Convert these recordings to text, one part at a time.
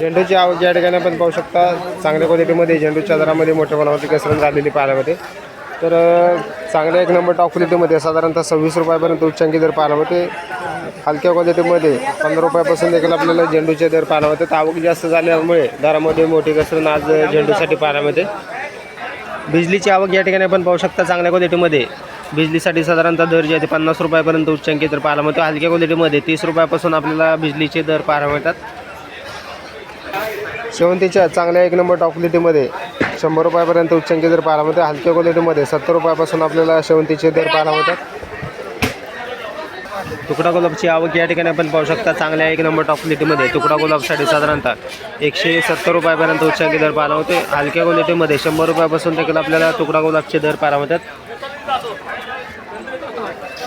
झेंडूची आवक या ठिकाणी आपण पाहू शकता चांगल्या क्वालिटीमध्ये झेंडूच्या दरामध्ये मोठ्या प्रमाणावरती घसरण झालेली पाहायला तर चांगल्या एक नंबर टॉप क्वालिटीमध्ये साधारणतः सव्वीस रुपयापर्यंत उच्चांकी दर पाहायला होते हलक्या क्वालिटीमध्ये पंधरा रुपयापासून देखील आपल्याला झेंडूचे दर पाहायला होते तर आवक जास्त झाल्यामुळे दरामध्ये मोठी घसरण आज झेंडूसाठी पाहायला मिळते. बिजलीची आवक या ठिकाणी आपण पाहू शकता चांगल्या क्वालिटीमध्ये बिजलीसाठी साधारणतः दर जे आहे ते पन्नास रुपयापर्यंत उच्चांकी दर पाहायला मिळतो. हलक्या क्वालिटीमध्ये तीस रुपयापासून आपल्याला बिजलीचे दर पाहायला मिळतात. शेवंतीच्या चांगल्या एक नंबर टॉप क्वालिटीमध्ये शंभर रुपयापर्यंत उच्चांकी दर पाहायला मिळते हलक्या क्वालिटीमध्ये सत्तर रुपयापासून आपल्याला शेवंतीचे दर पाहायला मिळतात. तुकडा गुलाबची आवक या ठिकाणी आपण पाहू शकता चांगल्या एक नंबर टॉप क्वालिटीमध्ये तुकडा गुलाबसाठी साधारणतः एकशे सत्तर रुपयापर्यंत उच्चांकी दर पाहायला होते हलक्या क्वालिटीमध्ये शंभर रुपयापासून देखील आपल्याला तुकडा गुलाबचे दर पाहायला मिळतात.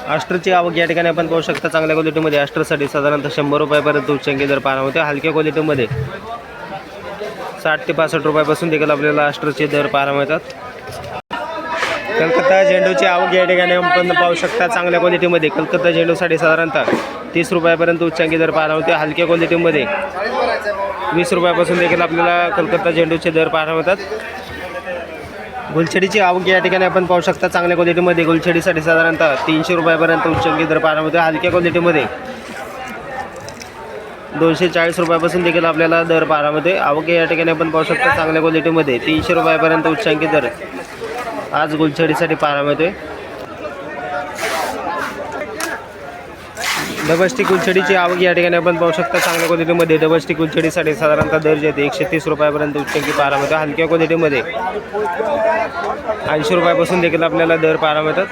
अस्टरची आवक या ठिकाणी आपण पाहू शकता चांगल्या क्वालिटीमध्ये अस्टरसाठी साधारणतः शंभर रुपयापर्यंत उच्चांकी दर पाहायला होते हलक्या क्वालिटीमध्ये साठ ते पासष्ट रुपयापासून देखील आपल्याला अस्टरचे दर पाहायला मिळतात. कलकत्ता झेंडूची आवक या ठिकाणी आपण पाहू शकता चांगल्या क्वालिटीमध्ये. कलकत्ता झेंडूसाठी साधारणतः तीस रुपयापर्यंत उच्चांकी दर पाहायला मिळते हलक्या क्वालिटीमध्ये वीस रुपयापासून देखील आपल्याला कलकत्ता झेंडूचे दर पाहायला मिळतात. गुलछडीची आवक या ठिकाणी आपण पाहू शकता चांगल्या क्वालिटीमध्ये. गुलछडीसाठी साधारणतः तीनशे रुपयापर्यंत उच्चांकी दर पाहायला मिळतो हलक्या क्वालिटीमध्ये. दोनशे चाळीस रुपयापासून देखील आपल्याला दर बारामध्ये आवक या ठिकाणी आपण पाहू शकता चांगल्या क्वालिटीमध्ये तीनशे रुपयापर्यंत उच्चांकी दर आज गुलछडीसाठी पाहायला मिळतोय. डबस्टिक गुलछडीची आवक या ठिकाणी आपण पाहू शकता चांगल्या क्वालिटीमध्ये डबस्टिक गुलछडीसाठी साधारणतः दर जे आहे एकशे तीस रुपयापर्यंत उच्चांकी पाहायला मिळतो हलक्या क्वालिटीमध्ये. ऐंशी रुपयापासून देखील आपल्याला दर पाहायला मिळतात.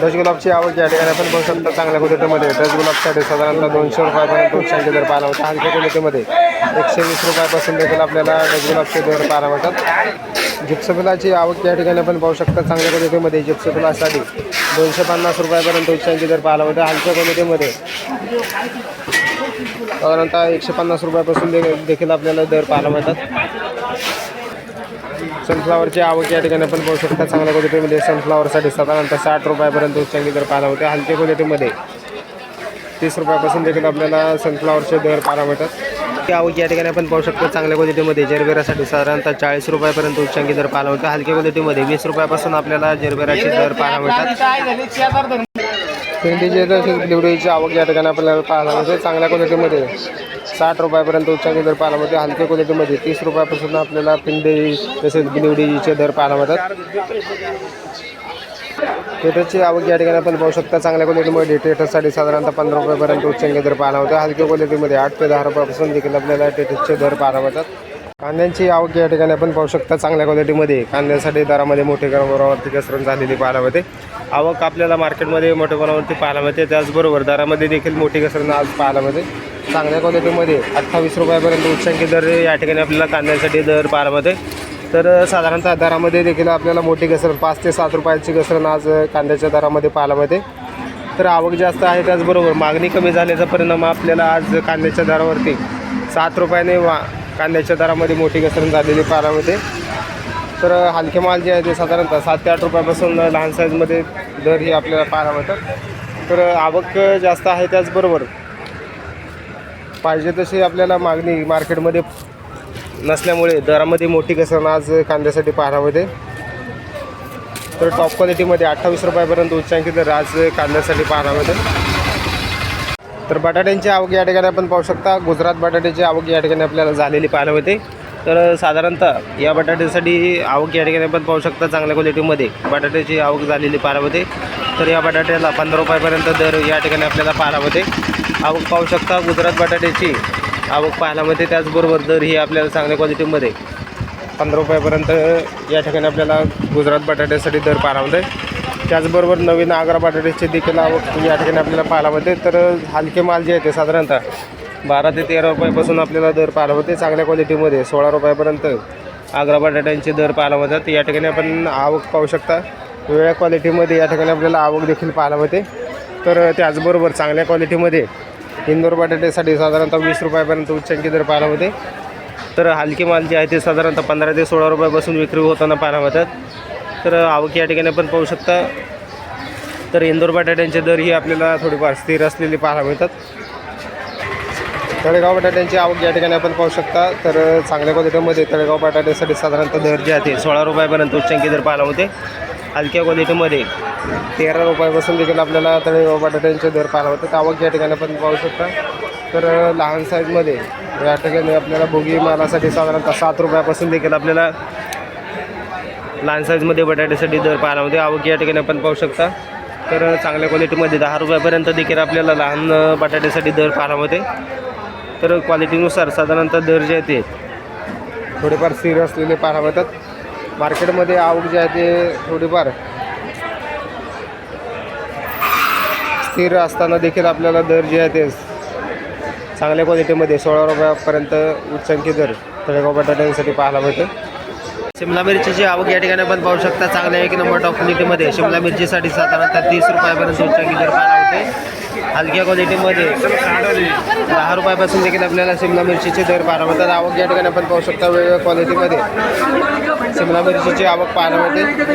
डच गुलाबची आवक या ठिकाणी आपण पाहू शकता चांगल्या क्वालिटीमध्ये. डच गुलाबसाठी साधारणतः दोनशे रुपयापर्यंत उच्चांकी दर पाहायला होता हलक्या क्वालिटीमध्ये एकशे वीस रुपयापासून देखील आपल्याला डच गुलाबचे दर पाहायला मिळतात. जिप्सफुलाची आवक या ठिकाणी आपण पाहू शकता चांगल्या क्वालिटीमध्ये जिप्सफुलासाठी दोनशे पन्नास रुपयापर्यंत उच्चांकी दर पाहायला होता हलक्या क्वालिटीमध्ये साधारणतः एकशे पन्नास रुपयापासून देखील आपल्याला दर पाहायला मिळतात. सनफ्लावरची आवक या ठिकाणी आपण पाहू शकता चांगल्या क्वालिटीमध्ये सनफ्लावरसाठी साधारणतः साठ रुपयापर्यंत उच्चांकी दर पाहायला होते हलक्या क्वालिटीमध्ये तीस रुपयापासून देखील आपल्याला सनफ्लावरचे दर पाहायला मिळतात. आवक या ठिकाणी आपण पाहू शकतो चांगल्या क्वालिटीमध्ये जरबेरासाठी साधारणतः चाळीस रुपयापर्यंत उच्चांकी दर पाहायला होते हलक्या क्वालिटीमध्ये वीस रुपयापासून आपल्याला जरबेराचे दर पाहायला मिळतात. भेंडीचे लिवडीची आवक या ठिकाणी आपल्याला पाहायला मिळते चांगल्या क्वालिटीमध्ये साठ रुपयापर्यंत उच्चांकी दर पाहायला मिळते हलक्या क्वालिटीमध्ये तीस रुपयापासून आपल्याला पिंडी तसेच लिवडीचे दर पाहायला मिळतात. टेटरची आवक या ठिकाणी आपण पाहू शकता चांगल्या क्वालिटीमध्ये टेटरसाठी साधारणतः पंधरा रुपयापर्यंत उच्चांकी दर पाहायला होते हलक्या क्वालिटीमध्ये आठ ते दहा रुपयापासून देखील आपल्याला टेटरचे दर पाहायला मिळतात. कांद्यांची आवक या ठिकाणी आपण पाहू शकता चांगल्या क्वालिटीमध्ये कांद्यासाठी दरामध्ये मोठे प्रमाणावरती घसरण झालेली पाहायला मिळते. आवक आपल्याला मार्केटमध्ये मोठ्या प्रमाणावरती पाहायला मिळते. त्याचबरोबर दरामध्ये देखील मोठी घसरण आज पाहायला मिळते. चांगल्या क्वालिटीमध्ये अठ्ठावीस रुपयापर्यंत उच्चांकी दर या ठिकाणी आपल्याला कांद्यासाठी दर पाहायला मिळते. तर साधारणतः दरामध्ये देखील आपल्याला मोठी घसरण पाच ते सात रुपयाची घसरण आज कांद्याच्या दरामध्ये पाहायला मिळते. तर आवक जास्त आहे. त्याचबरोबर मागणी कमी झाल्याचा परिणाम आपल्याला आज कांद्याच्या दरावरती सात रुपयाने वा कांद्याच्या दरामध्ये मोठी घसरण झालेली पाहायला तर हलके माल जे आहे ते साधारणतः सात ते आठ रुपयापासून लहान साईजमध्ये दर ही आपल्याला पाहायला मिळतात. तर आवक जास्त आहे त्याचबरोबर पाहिजे तशी आपल्याला मागणी मार्केटमध्ये नसल्यामुळे दरामध्ये मोठी घसरण आज कांद्यासाठी पाहायला मिळते तर टॉप क्वालिटीमध्ये अठ्ठावीस रुपयापर्यंत उच्चांकी दर आज कांद्यासाठी पाहायला मिळते तर बटाट्यांची आवक या ठिकाणी आपण पाहू शकता. गुजरात बटाट्याची आवक या ठिकाणी आपल्याला झालेली पाहायला मिळते. तर साधारणतः या बटाट्यासाठी आवक या ठिकाणी आपण पाहू शकता चांगल्या क्वालिटीमध्ये बटाट्याची आवक झालेली पाहायला मिळते. तर या बटाट्याला पंधरा रुपयापर्यंत दर या ठिकाणी आपल्याला पाहायला मिळते. आवक पाहू शकता गुजरात बटाट्याची आवक पाहायला मिळते. त्याचबरोबर दर ही आपल्याला चांगल्या क्वालिटीमध्ये पंधरा रुपयापर्यंत या ठिकाणी आपल्याला गुजरात बटाट्यासाठी दर पाहायला मिळते. त्याचबरोबर नवीन आग्रा बटाट्याचे देखील आवक या ठिकाणी आपल्याला पाहायला मिळते. तर हलके माल जे आहे ते साधारणतः बारा ते तेरा रुपयापासून आपल्याला दर पाहायला मिळते. चांगल्या क्वालिटीमध्ये सोळा रुपयापर्यंत आग्रा बटाट्यांचे दर पाहायला मिळतात. या ठिकाणी आपण आवक पाहू शकता. वेगळ्या क्वालिटीमध्ये या ठिकाणी आपल्याला आवक देखील पाहायला मिळते. तर त्याचबरोबर चांगल्या क्वालिटीमध्ये इंदोर बटाट्यासाठी साधारणतः वीस रुपयापर्यंत उच्चांकी दर पाहायला मिळते. तर हलके माल जे आहे ते साधारणतः पंधरा ते सोळा रुपयापासून विक्री होताना पाहायला मिळतात. तर आवक या ठिकाणी पण पाहू शकता. तर इंदोर बटाट्यांचे दर ही आपल्याला थोडीफार स्थिर असलेली पाहायला मिळतात. तळेगाव बटाट्यांची आवक या ठिकाणी आपण पाहू शकता. तर चांगल्या क्वालिटीमध्ये तळेगाव बटाट्यासाठी साधारणतः दर जे आहे ते सोळा रुपयापर्यंत उच्चांकी दर पाहायला होते हलक्या क्वालिटीमध्ये तेरा रुपयापासून देखील आपल्याला तळेगाव बटाट्यांचे दर पाहायला होते आवक या ठिकाणी आपण पाहू शकता. तर लहान साईजमध्ये या ठिकाणी आपल्याला भोगी मालासाठी साधारणतः सात रुपयापासून देखील आपल्याला लहान साईजमध्ये बटाट्यासाठी दर पाहायला होते आवक या ठिकाणी आपण पाहू शकता. तर चांगल्या क्वालिटीमध्ये दहा रुपयापर्यंत देखील आपल्याला लहान बटाट्यासाठी दर पाहायला होते तर क्वालिटीनुसार साधारणतः दर जे आहे ते थोडेफार स्थिर असलेले पाहायला मिळतात. मार्केटमध्ये आवक जे आहे ते थोडीफार स्थिर असताना देखील आपल्याला दर जे आहे ते चांगल्या क्वालिटीमध्ये सोळा रुपयापर्यंत उच्चांकी दर तळेगाव बटाट्यांसाठी पाहायला मिळते शिमला मिरचीची आवक या ठिकाणी आपण पाहू शकता. चांगल्या एक नंबर टॉप क्वालिटीमध्ये शिमला मिरचीसाठी साधारणतः तीस रुपयापर्यंत उच्च दर होते हलक्या क्वालिटीमध्ये दहा रुपयापासून देखील आपल्याला शिमला मिरचीचे दर पाहायला मिळतात. आवक या ठिकाणी आपण पाहू शकता वेगवेगळ्या क्वालिटीमध्ये शिमला मिरचीची आवक पाहायला मिळते.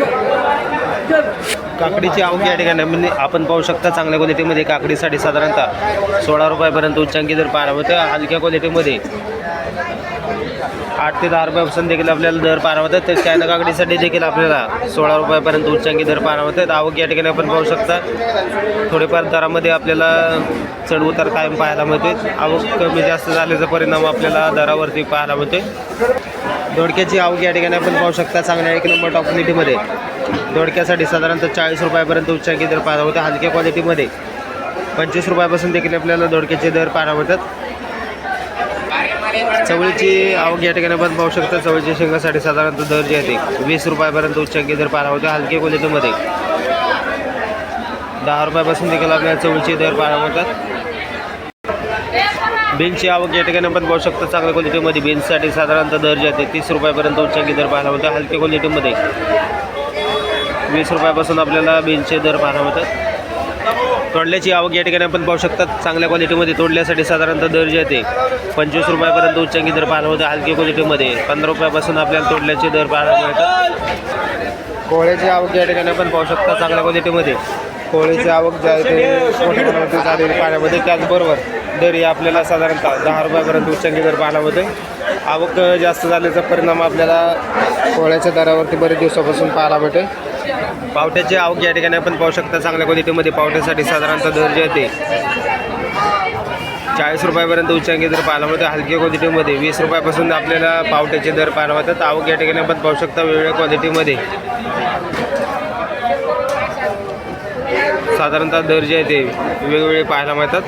काकडीची आवक या ठिकाणी म्हणजे आपण पाहू शकता चांगल्या क्वालिटीमध्ये काकडीसाठी साधारणतः सोळा रुपयापर्यंत उच्चांकी दर पाहायला मिळते. हलक्या क्वालिटीमध्ये आठ ते दहा रुपयापासून देखील आपल्याला दर पाहायला होतात. तर चायना काकडीसाठी देखील आपल्याला सोळा रुपयापर्यंत उच्चांकी दर पाहायला होतात. आवक या ठिकाणी आपण पाहू शकता. थोडेफार दरामध्ये आपल्याला चढ उतार कायम पाहायला मिळते आवक कमी जास्त झाल्याचा परिणाम आपल्याला दरावरती पाहायला मिळते दोडक्याची आवक या ठिकाणी आपण पाहू शकता. चांगल्या एक नंबर टॉप क्वालिटीमध्ये दोडक्यासाठी साधारणतः चाळीस रुपयापर्यंत उच्चांकी दर पाहायला होते हलक्या क्वालिटीमध्ये पंचवीस रुपयापासून देखील आपल्याला दोडक्याचे दर पाहायला मिळतात. चवळीची आवक या ठिकाणी आपण पाहू शकता. चवळीच्या शेंगासाठी साधारणतः दर जे आहे वीस रुपयापर्यंत उच्चांकी दर पाहायला होते हलकी क्वालिटीमध्ये. दहा रुपयापासून देखील आपल्याला चवळीचे दर पाहायला होतात बीन्सची आवक या ठिकाणी आपण पाहू शकता. चांगल्या क्वालिटीमध्ये बीन्ससाठी साधारणतः दर जे आहे तीस रुपयापर्यंत उच्चांकी दर पाहायला होते हलक्या क्वालिटीमध्ये. वीस रुपयापासून आपल्याला बीन्सचे दर पाहायला होतात तोडल्याची आवक या ठिकाणी आपण पाहू शकतात. चांगल्या क्वालिटीमध्ये तोडल्यासाठी साधारणतः दर जे आहे पंचवीस रुपयापर्यंत उच्चांकी दर पाहायला होते हलकी क्वालिटीमध्ये पंधरा रुपयापासून आपल्याला तोडल्याचे दर पाहायला मिळतात. कोहळ्याची आवक या ठिकाणी आपण पाहू शकता चांगल्या क्वालिटीमध्ये कोहळीची आवक जे आहे ते मोठ्या प्रमाणात झालेली पाण्यामध्ये त्याचबरोबर दर ही आपल्याला साधारणतः दहा रुपयापर्यंत उच्चांकी दर पाहायला होते आवक जास्त झाल्याचा परिणाम आपल्याला कोहळ्याच्या दरावरती बरेच दिवसापासून पाहायला भेटेल पावट्याची आवक या ठिकाणी आपण पाहू शकता चांगल्या क्वालिटीमध्ये पावट्यासाठी साधारणतः दर जे आहे ते चाळीस रुपयापर्यंत उच्चांकी दर पाहायला मिळते. हलक्या क्वालिटीमध्ये वीस रुपयापासून आपल्याला पावट्याचे दर पाहायला मिळतात. आवक या ठिकाणी आपण पाहू शकता वेगवेगळ्या क्वालिटीमध्ये साधारणतः दर जे आहे ते वेगवेगळे पाहायला मिळतात.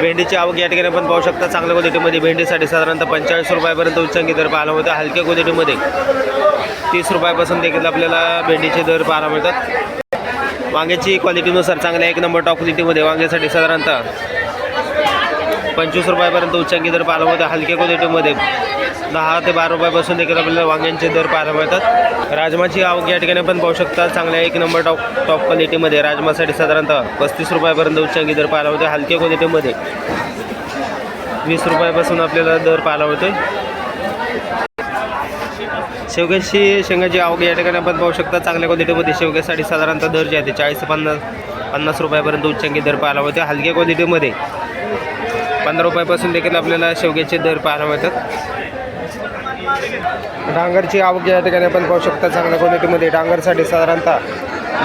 भेंडीची आवक या ठिकाणी आपण पाहू शकता. चांगल्या क्वालिटीमध्ये भेंडीसाठी साधारणतः पंचेचाळीस रुपयापर्यंत उच्चांकी दर पाहायला मिळते. हलक्या क्वालिटीमध्ये तीस रुपयापासून देखील आपल्याला भेंडीचे दर पाहायला मिळतात. वांग्याची क्वालिटीनुसार चांगल्या एक नंबर टॉप क्वालिटीमध्ये वांग्यासाठी साधारणतः पंचवीस रुपयापर्यंत उच्चांकी दर पाहायला मिळतात. हलक्या क्वालिटीमध्ये दहा ते बारा रुपयापासून देखील आपल्याला वांग्यांचे दर पाहायला मिळतात. राजमाची आवक या ठिकाणी पण पाहू शकता. चांगल्या एक नंबर टॉप टॉप क्वालिटीमध्ये राजमासाठी साधारणतः पस्तीस रुपयापर्यंत उच्चांकी दर पाहायला मिळते हलक्या क्वालिटीमध्ये वीस रुपयापासून आपल्याला दर पाहायला मिळतोय. शेवग्याची शेंगाची आवक या ठिकाणी आपण पाहू शकता. चांगल्या क्वालिटीमध्ये शेवग्यासाठी साधारणतः दर जे आहे ते चाळीस ते पन्नास पन्नास रुपयापर्यंत उच्चांकी दर पाहायला मिळते. हलक्या क्वालिटीमध्ये पंधरा रुपयापासून देखील आपल्याला शेवग्याचे दर पाहायला मिळतात. डांगरची आवक या ठिकाणी आपण पाहू शकता. चांगल्या क्वालिटीमध्ये डांगरसाठी साधारणतः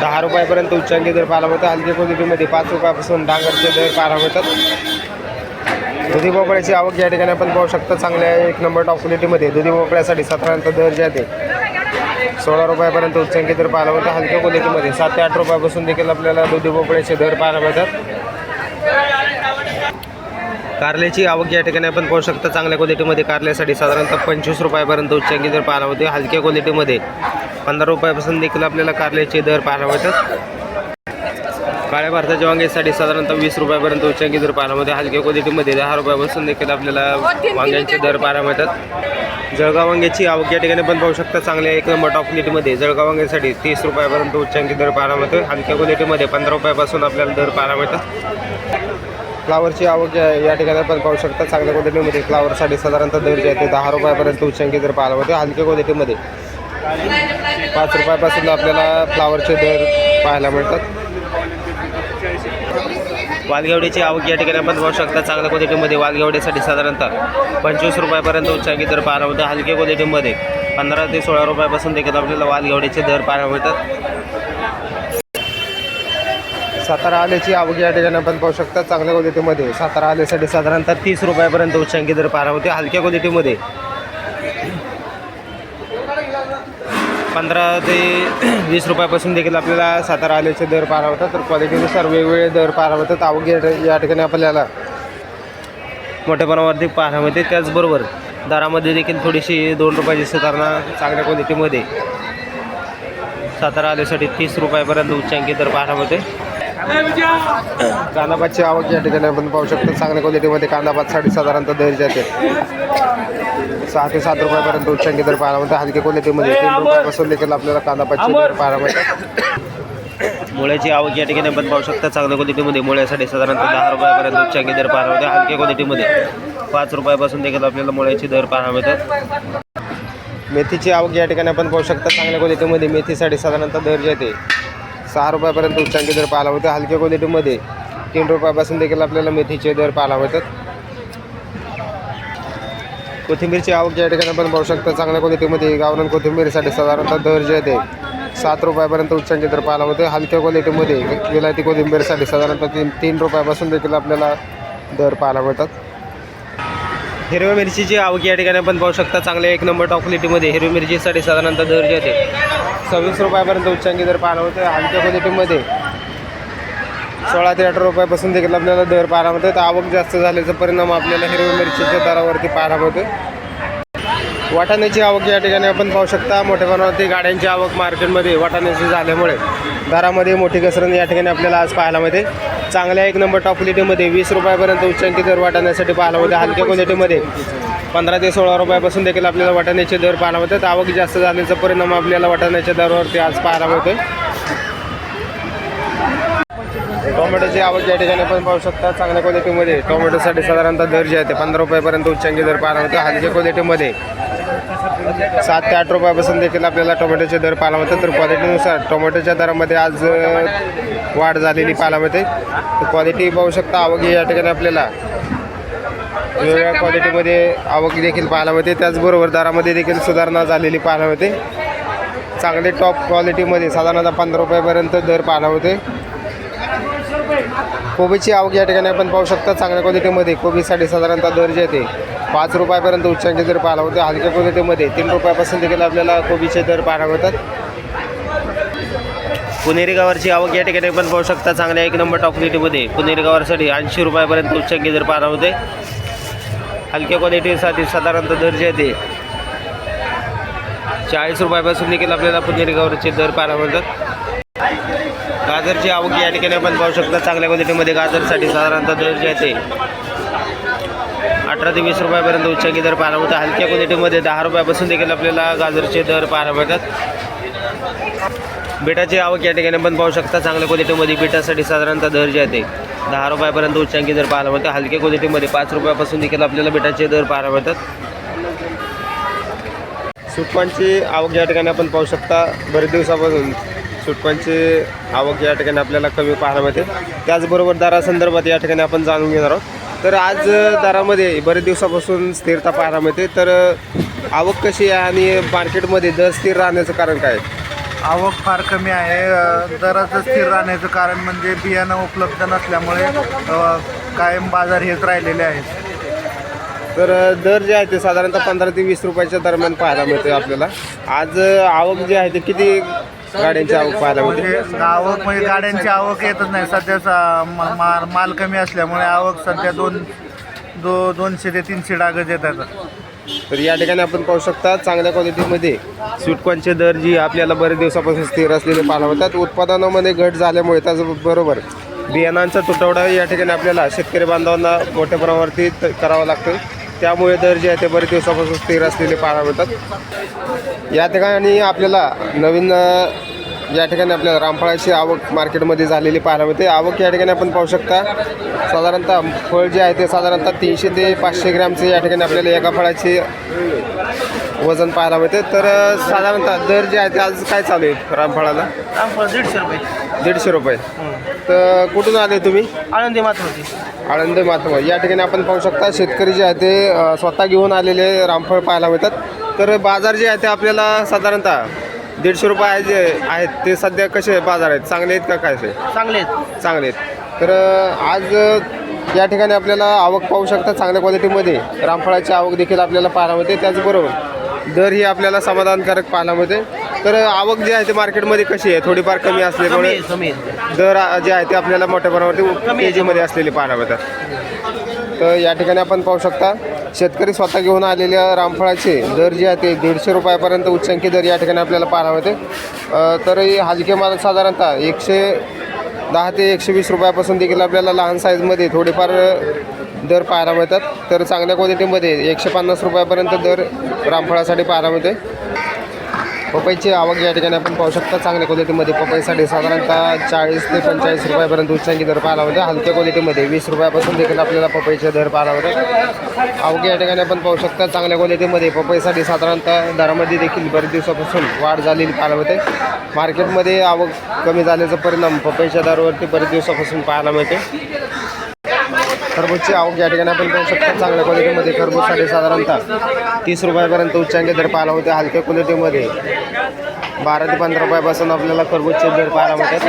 दहा रुपयापर्यंत उच्चांकी दर पाहायला मिळतात. हलक्या क्वालिटीमध्ये पाच रुपयापासून डांगरचे दर पाहायला मिळतात. दुधी भोपळ्याची आवक या ठिकाणी आपण पाहू शकता चांगल्या एक नंबर टॉप क्वालिटीमध्ये दुधी भोपळ्यासाठी साधारणतः दर जे आहे सोळा रुपयापर्यंत उच्चांकी दर पाहायला मिळतात. हलक्या क्वालिटीमध्ये सात ते आठ रुपयापासून देखील आपल्याला दुधी भोपळ्याचे दर पाहायला मिळतात. कारल्याची आवक या ठिकाणी आपण पाहू शकता चांगल्या क्वालिटीमध्ये कारल्यासाठी साधारणतः पंचवीस रुपयापर्यंत उच्चांकी दर पाहायला होते हलक्या क्वालिटीमध्ये पंधरा रुपयापासून देखील आपल्याला कारल्याचे दर पाहायला मिळतात. काळ्या भारताच्या वांग्यासाठी साधारणतः वीस रुपयापर्यंत उच्चांकी दर पाहायला मिळते हलक्या क्वालिटीमध्ये दहा रुपयापासून देखील आपल्याला वांग्यांचे दर पाहायला मिळतात. जळगाव वांग्याची आवक या ठिकाणी पण पाहू शकता. चांगल्या एक नंबर टॉप क्वालिटीमध्ये जळगाव वांग्यासाठी तीस रुपयापर्यंत उच्चांकी दर पाहायला मिळतो. हलक्या क्वालिटीमध्ये पंधरा रुपयापासून आपल्याला दर पाहायला मिळतात. फ्लावरची आवक या या ठिकाणी आपण पाहू शकता. चांगल्या क्वालिटीमध्ये फ्लावरसाठी साधारणतः दर जे आहे ते दहा रुपयापर्यंत उच्चांकी दर पाहायला मिळते. हलक्या क्वालिटीमध्ये पाच रुपयापासून आपल्याला फ्लावरचे दर पाहायला मिळतात. वालगेवडीची आवक या ठिकाणी आपण पाहू शकता. चांगल्या क्वालिटीमध्ये वालगेवडीसाठी साधारणतः पंचवीस रुपयापर्यंत उच्चांकी दर पाहायला मिळतात हलक्या क्वालिटीमध्ये पंधरा ते सोळा रुपयापासून देखील आपल्याला वालगेवडीचे दर पाहायला मिळतात. सातारा आल्याची आवक या ठिकाणी आपण पाहू शकता. चांगल्या क्वालिटीमध्ये सातारा आल्यासाठी साधारणतः तीस रुपयापर्यंत उच्चांकी दर पाहायला होते हलक्या क्वालिटीमध्ये पंधरा ते वीस रुपयापासून देखील आपल्याला सातारा आल्याचे दर पाहायला होतात. तर क्वालिटीनुसार वेगवेगळे दर पाहायला होतात. आवक या या ठिकाणी आपल्याला मोठ्या प्रमाणावरती पाहायला मिळते. त्याचबरोबर दरामध्ये देखील थोडीशी दोन रुपयाची सुधारणा चांगल्या क्वालिटीमध्ये सातारा आल्यासाठी तीस रुपयापर्यंत उच्चांकी दर पाहायला मिळते. कांदापातची आवक या ठिकाणी आपण पाहू शकतो. चांगल्या क्वालिटीमध्ये कांदापातसाठी साधारणतः दर जाते. सहा ते सात रुपयापर्यंत उच्चांकी दर पाहायला मिळते. हलक्या क्वालिटीमध्ये तीन रुपयापासून देखील आपल्याला कांदापातचे दर पाहायला मिळतात मुळ्याची आवक या ठिकाणी आपण पाहू शकता. चांगल्या क्वालिटीमध्ये मुळ्यासाठी साधारणतः दहा रुपयापर्यंत उच्चांकी दर पाहायला मिळते. हलक्या क्वालिटीमध्ये पाच रुपयापासून देखील आपल्याला मुळ्याचे दर पाहायला मिळतात. मेथीची आवक या ठिकाणी आपण पाहू शकता. चांगल्या क्वालिटीमध्ये मेथीसाठी साधारणतः दर जे ते सहा रुपयापर्यंत उच्चांकी दर पाहायला होते हलक्या क्वालिटीमध्ये तीन रुपयापासून देखील आपल्याला मेथीचे दर पाहायला मिळतात. कोथिंबीरची आवक या ठिकाणी आपण पाहू शकता चांगल्या क्वालिटीमध्ये गावरान कोथिंबीरसाठी साधारणतः दर जे आहे सात रुपयापर्यंत उच्चांकी दर पाहायला होते. हलक्या क्वालिटीमध्ये विलायती कोथिंबीरसाठी साधारणतः तीन तीन रुपयापासून देखील आपल्याला दर पाहायला मिळतात. हिरव्या मिरचीची आवक या ठिकाणी आपण पाहू शकता चांगल्या एक नंबर टॉप क्वालिटीमध्ये हिरवी मिरचीसाठी साधारणतः दर जे आहे सव्वीस रुपयापर्यंत उच्चांकी दर पाहायला होते. हलक्या क्वालिटीमध्ये सोळा ते अठरा रुपयापासून देखील आपल्याला दर पाहायला मिळते. तर आवक जास्त झाल्याचा परिणाम आपल्याला हिरव्या मिरचीच्या दरावरती पाहायला मिळतो वाटाण्याची आवक या ठिकाणी आपण पाहू शकता. मोठ्या प्रमाणावरती गाड्यांची आवक मार्केटमध्ये वाटाण्याची झाल्यामुळे दरामध्ये मोठी घसरण या ठिकाणी आपल्याला आज पाहायला मिळते. चांगल्या एक नंबर टॉप क्वालिटीमध्ये वीस रुपयापर्यंत उच्चांकी दर वाटाण्यासाठी पाहायला मिळते. हलक्या क्वालिटीमध्ये पंधरा ते सोळा रुपयापासून देखील आपल्याला वाटाण्याचे दर पाहायला मिळतात. आवक जास्त झाल्याचा परिणाम आपल्याला वाटाण्याच्या दरावरती आज पाहायला मिळतोय. टोमॅटोची आवक या ठिकाणी आपण पाहू शकता चांगल्या क्वालिटीमध्ये. टोमॅटोसाठी साधारणतः दर जे आहे ते पंधरा रुपयापर्यंत उच्चांकी दर पाहायला मिळतो. हलक्या क्वालिटीमध्ये सात ते आठ रुपयापासून देखील आपल्याला टोमॅटोचे दर पाहायला मिळतात. तर क्वालिटीनुसार टोमॅटोच्या दरामध्ये आज वाढ झालेली पाहायला मिळते. तर क्वालिटी पाहू शकता आवक या ठिकाणी आपल्याला वेगवेगळ्या क्वालिटीमध्ये आवक देखील पाहायला मिळते. त्याचबरोबर दरामध्ये देखील सुधारणा झालेली पाहायला मिळते. चांगले टॉप क्वालिटीमध्ये साधारणतः पंधरा रुपयापर्यंत दर पाहायला मिळते. कोबीची आवक या ठिकाणी आपण पाहू शकता चांगल्या क्वालिटीमध्ये कोबीसाठी साधारणतः दर येते. पाच रुपयापर्यंत उच्चांकी दर पाहायला होते. हलक्या क्वालिटीमध्ये तीन रुपयापासून देखील आपल्याला कोबीचे दर पाहायला मिळतात. पुणेरी गावाची आवक या ठिकाणी आपण पाहू शकता चांगल्या एक नंबर टॉप क्वालिटीमध्ये पुणेरी गावासाठी ऐंशी रुपयापर्यंत उच्चांकी दर पाहायला होते. हलक्या क्वालिटीसाठी साधारणतः दर्ज येते. चाळीस रुपयापासून देखील आपल्याला पुणेरी गावाचे दर पाहायला मिळतात. गाजरची आवक या ठिकाणी आपण पाहू शकता. चांगल्या क्वालिटीमध्ये गाजरसाठी साधारणतः दर जे आहे अठरा ते वीस रुपयापर्यंत उच्चांकी दर पाहायला मिळतात. हलक्या क्वालिटीमध्ये दहा रुपयापासून देखील आपल्याला गाजरचे दर पाहायला मिळतात. बिटाची आवक या ठिकाणी आपण पाहू शकता. चांगल्या क्वालिटीमध्ये बिटासाठी साधारणतः दर जे आहे दहा रुपयापर्यंत उच्चांकी दर पाहायला मिळतात. हलक्या क्वालिटीमध्ये पाच रुपयापासून देखील आपल्याला बिटाचे दर पाहायला मिळतात. सुटपांची आवक या ठिकाणी आपण पाहू शकता. बरेच दिवसापासून सुटपांची आवक या ठिकाणी आपल्याला कमी पाहायला मिळते त्याचबरोबर दरासंदर्भात या ठिकाणी आपण जाणून घेणार आहोत. तर आज दरामध्ये बरेच दिवसापासून स्थिरता पाहायला मिळते. तर आवक कशी आहे आणि मार्केटमध्ये दर स्थिर राहण्याचं कारण काय आहे? आवक फार कमी आहे. दराचं स्थिर राहण्याचं कारण म्हणजे बियाणं उपलब्ध नसल्यामुळे कायम बाजार हेच राहिलेले आहेत. तर दर जे आहे ते साधारणतः पंधरा ते वीस रुपयाच्या दरम्यान पाहायला मिळते आपल्याला. आज आवक जी आहे ते किती गाड्यांची आवक पाहायला मिळते. म्हणजे आवक म्हणजे गाड्यांची आवक येतच नाही. सध्या सा- मा- मा- माल कमी असल्यामुळे आवक सध्या दोन दो दोनशे ते तीनशे डागच येतात तर या ठिकाणी आपण पाहू शकता चांगल्या क्वालिटीमध्ये स्वीटकॉर्नचे दर जी आपल्याला बरेच दिवसापासून स्थिर असलेले पाहायला मिळतात. उत्पादनामध्ये घट झाल्यामुळे त्याचबरोबर बियाणांचा तुटवडा या ठिकाणी आपल्याला शेतकरी बांधवांना मोठ्या प्रमाणावरती त- करावा लागतो त्यामुळे दर जे आहे ते बरेच दिवसापासून स्थिर असलेले पाहायला मिळतात. या ठिकाणी आपल्याला नवीन या ठिकाणी आपल्याला रामफळाची आवक मार्केटमध्ये झालेली पाहायला मिळते. आवक या ठिकाणी आपण पाहू शकता साधारणतः फळ जे आहे ते साधारणतः तीनशे ते पाचशे ग्रॅमचे या ठिकाणी आपल्याला एका फळाचे वजन पाहायला मिळते. तर साधारणतः दर जे आहे ते आज काय चालू आहे रामफळाला? दीडशे रुपये. दीडशे रुपये. तर कुठून आले तुम्ही? आनंदी होती आनंद मातम या ठिकाणी आपण पाहू शकता शेतकरी जे आहे ते अ, स्वतः घेऊन आलेले रामफळ पाहायला मिळतात. तर बाजार जे आहे ते आपल्याला साधारणतः दीडशे रुपये जे आहेत ते सध्या कसे बाजार आहेत. चांगले आहेत का काय ते चांगले आहेत. चांगले आहेत. तर अ, आज अ, या ठिकाणी आपल्याला आवक पाहू शकता चांगल्या क्वालिटीमध्ये. रामफळाची आवक देखील आपल्याला पाहायला मिळते. त्याचबरोबर दर ही आपल्याला समाधानकारक पाहायला मिळते. तर आवक जी आहे ते मार्केटमध्ये कशी आहे? थोडीफार कमी असल्यामुळे दर जे आहे ते आपल्याला मोठ्या प्रमाणावरती के जीमध्ये असलेले पाहायला मिळतात तर या ठिकाणी आपण पाहू शकता शेतकरी स्वतः घेऊन आलेल्या रामफळाचे दर जे आहे ते दीडशे रुपयापर्यंत उच्चांकी दर या ठिकाणी आपल्याला पाहायला मिळते तर ही हलके माल साधारणतः एकशे दहा ते एकशे वीस रुपयापासून देखील आपल्याला लहान साईजमध्ये थोडेफार दर पाहायला मिळतात. तर चांगल्या क्वालिटीमध्ये एकशे पन्नास रुपयापर्यंत दर रामफळासाठी पाहायला मिळते. पपईची आवक या ठिकाणी आपण पाहू शकता चांगल्या क्वालिटीमध्ये पपईसाठी साधारणतः चाळीस ते पंचेचाळीस रुपयापर्यंत उच्चांकी दर पाहायला होते हलक्या क्वालिटीमध्ये वीस रुपयापासून देखील आपल्याला पपईचे दर पाहायला मिळते आवक या ठिकाणी आपण पाहू शकता चांगल्या क्वालिटीमध्ये पपईसाठी साधारणतः दरामध्ये देखील बरेच दिवसापासून वाढ झालेली पाहायला होते मार्केटमध्ये आवक कमी झाल्याचा परिणाम पपईच्या दरावरती बरेच दिवसापासून पाहायला मिळते. खरबूजची आवक या ठिकाणी आपण पाहू शकता. चांगल्या क्वालिटीमध्ये खरबूजसाठी साधारणतः तीस रुपयापर्यंत उच्चांकी दर पाहायला होते हलक्या क्वालिटीमध्ये बारा ते पंधरा रुपयापासून आपल्याला खरबूजचे दर पाहायला मिळतात.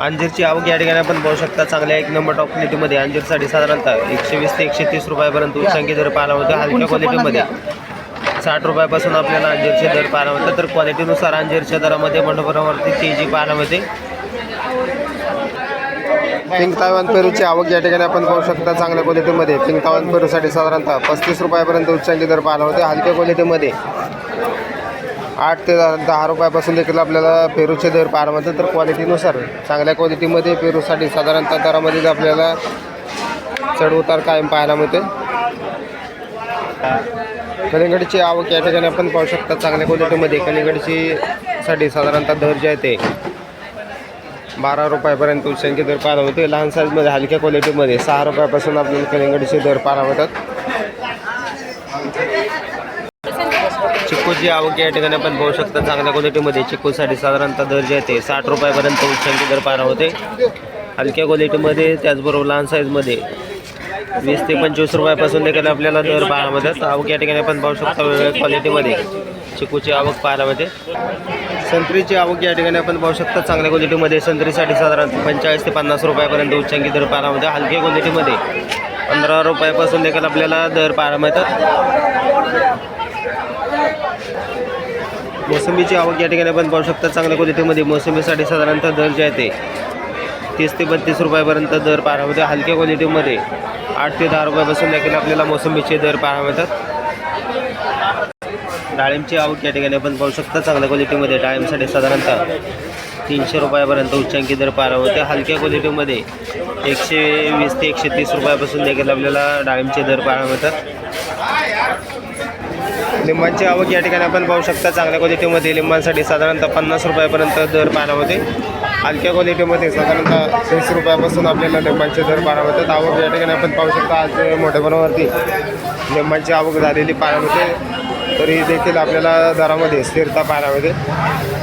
अंजीरची आवक या ठिकाणी आपण पाहू शकता. चांगल्या एक नंबर टॉप क्वालिटीमध्ये अंजीरसाठी साधारणतः एकशे वीस ते एकशे तीस रुपयापर्यंत उच्चांकी दर पाहायला होते हलक्या क्वालिटीमध्ये साठ रुपयापासून आपल्याला अंजीरचे दर पाहायला मिळतात. तर क्वालिटीनुसार अंजीरच्या दरामध्ये मोठ्या प्रमाणावरती तेजी पाहायला मिळते. पिंकतावन पेरूची आवक या ठिकाणी आपण पाहू शकता चांगल्या क्वालिटीमध्ये. पिंक तायवान पेरूसाठी साधारणतः पस्तीस रुपयापर्यंत उच्चांकी दर पाहायला होते हलक्या क्वालिटीमध्ये आठ ते दहा दहा रुपयापासून देखील आपल्याला पेरूचे दर पाहायला मिळतात. तर क्वालिटीनुसार चांगल्या क्वालिटीमध्ये पेरूसाठी साधारणतः दरामध्ये आपल्याला चढउतार कायम पाहायला मिळते. कलिंगडची आवक या ठिकाणी आपण पाहू शकता चांगल्या क्वालिटीमध्ये. कलिंगडची साठी साधारणतः दर जे आहे ते बारा रुपयापर्यंत उच्चांकी दर पाहायला मिळते लहान साईजमध्ये हलक्या क्वालिटीमध्ये सहा रुपयापासून आपल्याला कलिंगडीचे दर पाहायला मिळतात चिक्कूची आवक या ठिकाणी आपण पाहू शकता. चांगल्या क्वालिटीमध्ये चिक्कूसाठी साधारणतः दर जे आहे ते साठ रुपयापर्यंत उच्चांकी दर पाहायला होते. हलक्या क्वालिटीमध्ये त्याचबरोबर लहान साईजमध्ये वीस ते पंचवीस रुपयापासून देखील आपल्याला दर पाहायला मिळतात आवक या ठिकाणी आपण पाहू शकता वेगवेगळ्या क्वालिटीमध्ये चिकूची आवक पाहायला मिळते संत्रीची आवक या ठिकाणी आपण पाहू शकता चांगल्या क्वालिटीमध्ये संत्रीसाठी साधारण पंचेचाळीस ते पन्नास रुपयापर्यंत उच्चांकी दर पारामध्ये हलक्या क्वालिटीमध्ये पंधरा रुपयापासून देखील आपल्याला दर पारा मिळतात. मोसंबीची आवक या ठिकाणी आपण पाहू शकता चांगल्या क्वालिटीमध्ये मोसंबीसाठी साधारणतः दर जे आहे ते तीस ते बत्तीस रुपयापर्यंत दर पाहायला हलक्या क्वालिटीमध्ये आठ ते दहा रुपयापासून देखील आपल्याला मोसंबीचे दर पाहायला मिळतात. डाळिंबची आवक या ठिकाणी आपण पाहू शकता चांगल्या क्वालिटीमध्ये डाळिंबसाठी साधारणतः तीनशे रुपयापर्यंत उच्चांकी दर पारा होते हलक्या क्वालिटीमध्ये एकशे वीस ते एकशे तीस रुपयापासून देखील आपल्याला डाळिंबचे दर पाहायला मिळतात. लिंबांची आवक या ठिकाणी आपण पाहू शकता चांगल्या क्वालिटीमध्ये लिंबांसाठी साधारणतः पन्नास रुपयापर्यंत दर पाहायला होते हलक्या क्वालिटीमध्ये साधारणतः वीस रुपयापासून आपल्याला लिंबांचे दर पाहायला होतात आवक या ठिकाणी आपण पाहू शकता आज मोठ्या प्रमाणावरती लिंबांची आवक झालेली पाहायला होते तरी देखील आपल्याला दरामध्ये स्थिरता पाहायला मिळते.